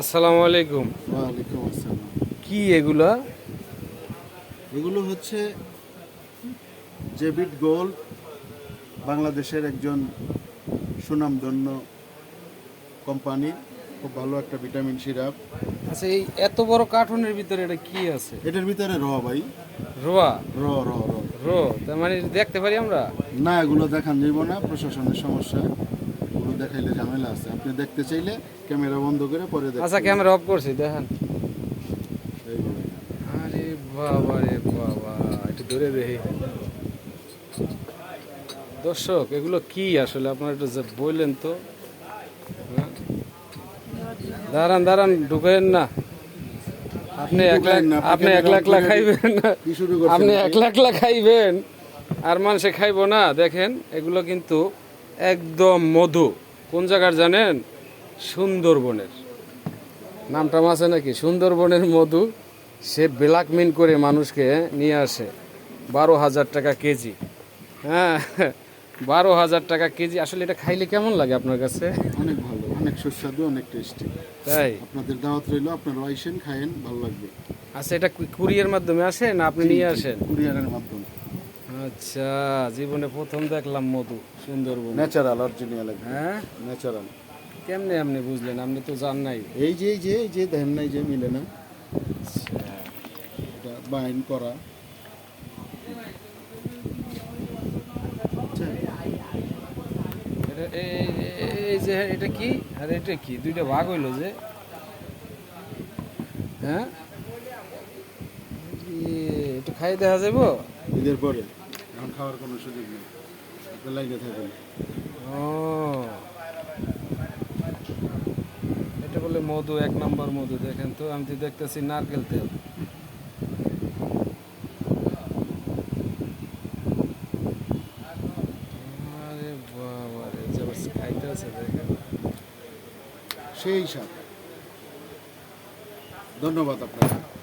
আসসালামু আলাইকুম। ওয়ালাইকুম আসসালাম। কি এগুলা? এগুলো হচ্ছে জেবিট গোল্ড বাংলাদেশের একজন সুনামধন্য কোম্পানি। খুব ভালো একটা ভিটামিন সিরাপ। আচ্ছা এই এত বড় কার্টুনের ভিতরে এটা কি আছে? এটার ভিতরে র ভাই। রোয়া? র র র রো তার মানে দেখতে পারি আমরা? না এগুলো দেখান যাইব না প্রশাসনের সমস্যা। এগুলো দেখাইলে ঝামেলা আছে। আপনি দেখতে চাইলে ক্যামেরা বন্ধ করে পরে দেখতে আচ্ছা ক্যামেরা অফ করছি দেখেন। আরে বাবা রে বাবা একটু ধরে দেখি। দর্শক এগুলো কি আসলে? আপনারা একটু বললেন তো। হ্যাঁ? দাঁড়ান দাঁড়ান ঢুকেন না। আপনি এক লাখ আপনি এক লাখ করে খাইবেন আপনি এক লাখ একলা খাইবেন আর মানুষে খাইবো না। দেখেন এগুলো কিন্তু একদম মধু। কোন জায়গার জানেন? সুন্দরবনের। নামটা আছে নাকি? সুন্দরবনের মধু সে ব্ল্যাক মিন করে মানুষকে নিয়ে আসে। বারো হাজার টাকা কেজি। হ্যাঁ বারো হাজার টাকা কেজি। আসলে এটা খাইলে কেমন লাগে আপনার কাছে? অনেক ভালো অনেক সুস্বাদু অনেক টেস্টি। তাই? আপনাদের দাওয়াত রইল আপনারা আইসেন খায়েন ভালো লাগবে। আচ্ছা এটা কুরিয়ার মাধ্যমে আসে না আপনি নিয়ে আসেন? কুরিয়ারের মাধ্যমে। আচ্ছা জীবনে প্রথম দেখলাম মধু সুন্দরবন। ন্যাচারাল অরিজিনাল হ্যাঁ? ন্যাচারাল কেমনে আপনি বুঝলেন? আপনি তো জান নাই। এই যে এই যে এই যে দেখেন নাই যে মিলে না। এটা বাইন করা। আচ্ছা, এটা এই যে এটা কি? আর এটা কি? দুইটা ভাগ হইল যে। হ্যাঁ? একটু খাই দেখা যাব ঈদের পরে। এখন খাওয়ার কোনো সুযোগ নেই। লাইনে থাকবেন ও। এটা বলে মধু এক নম্বর মধু দেখেন তো আমি তো দেখতেছি নারকেল তেল। সেই সাথ ধন্যবাদ আপনাকে।